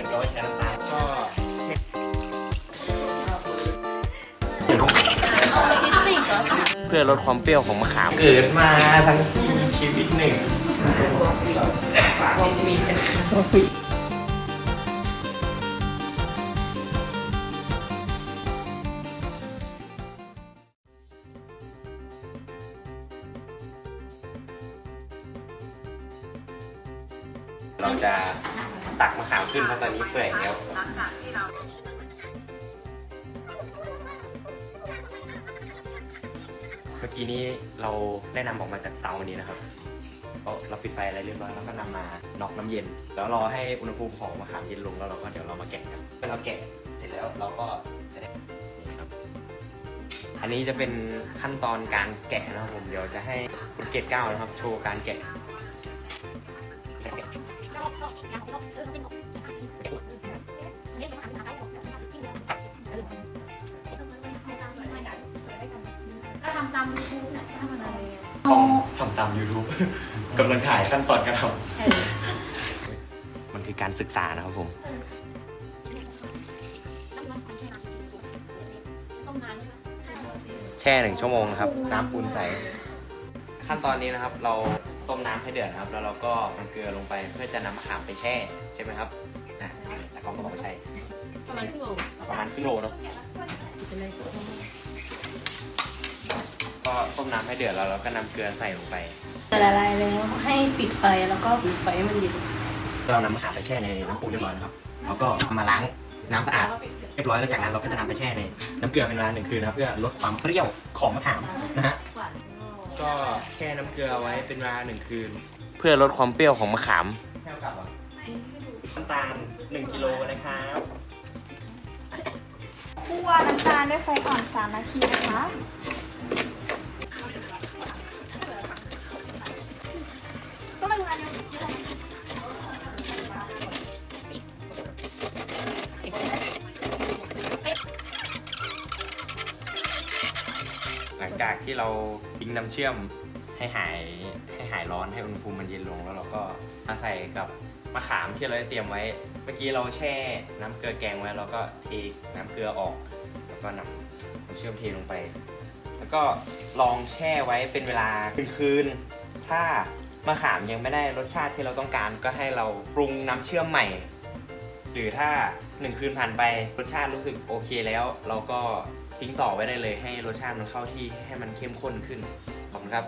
มือนกับว่าใช้น้ำตาลก็เพื่อลดความเปรี้ยวของมะขาม เกิดมาทั้งทีชีวิตหนึ่งเราจะ ตักมะขามขึ้นเพราะตอนนี้เปื่อยแล้วเมื่อกี้นี้เราได้นำออกมาจากเตานี้นะครับเราเราปิดไฟอะไรเรียบร้อยแล้วก็นำมาน็อกน้ำเย็น แล้วรอให้อุณหภูมิของมะขามเย็นลงแล้วเราก็เดี๋ยวเรามาแกะกันเมื่อเราแกะเสร็จแล้วเราก็จะได้นี่ครับ อันนี้จะเป็นขั้นตอนการแกะนะครับผมเดี๋ยวจะให้คุณเกตเก้านะครับ โชว์การแกะ ก็ทำตามยูทูบนะทำอะไรต้องทำตาม YouTube กำลังถ่ายขั้นตอนการทำมันคือการศึกษานะครับผม ต้มน้ำแช่หนึ่งชั่วโมงนะครับ น้ำปูนใส ขั้นตอนนี้นะครับ เราต้มน้ำให้เดือดนะครับ แล้วเราก็นำเกลือลงไปเพื่อจะนำมะขามไปแช่ใช่ไหมครับอะแต่เขาก็บอกว่าใช่ประมาณครึ่งโลประมาณครึ่งโลเนาะก็ต้มน้ำให้เดือดแล้วเราก็นำเกลือใส่ลงไปละลายแล้วให้ปิดไฟแล้วก็ปิดไฟให้มันเย็นเรานำมะขามไปแช่ในน้ำปูเรียบร้อยนะครับแล้วก็เอามาล้างน้ำสะอาดเรียบร้อยแล้วจากนั้นเราก็จะนำไปแช่ในน้ำเกลือเป็นเวลาหนึ่งคืนนะครับเพื่อลดความเปรี้ยวของมะขามนะฮะก็แช่น้ำเก ลือไว้เป็นเวลาหนึ่งคืนเพื่อลดความเปรี้ยวของมะขาม แค่กับน้ำตาล1กิโลนะครับคั่วน้ำตาลด้วยไฟอ่อน3นาทีนะคะก็มาดูอันนี้หลังจากที่เราทิ้งน้ำเชื่อม ให้หายให้หายร้อนให้อุณหภูมิมันเย็นลง แล้วเราก็มาใส่กับมะขามที่เราได้เตรียมไว้ เมื่อกี้เราแช่น้ำเกลือแกงไว้เราก็เทน้ำเกลือออก แล้วก็นำน้ำเชื่อมเทลงไป แล้วก็ลองแช่ไว้เป็นเวลาหนึ่งคืน ถ้ามะขามยังไม่ได้รสชาติที่เราต้องการ ก็ให้เราปรุงน้ำเชื่อมใหม่ หรือถ้าหนึ่งคืนผ่านไปรสชาติรู้สึกโอเคแล้ว เราก็ทิ้งต่อไว้ได้เลยให้รสชาติมันเข้าที่ให้มันเข้มข้นขึ้นขอบคุณครับ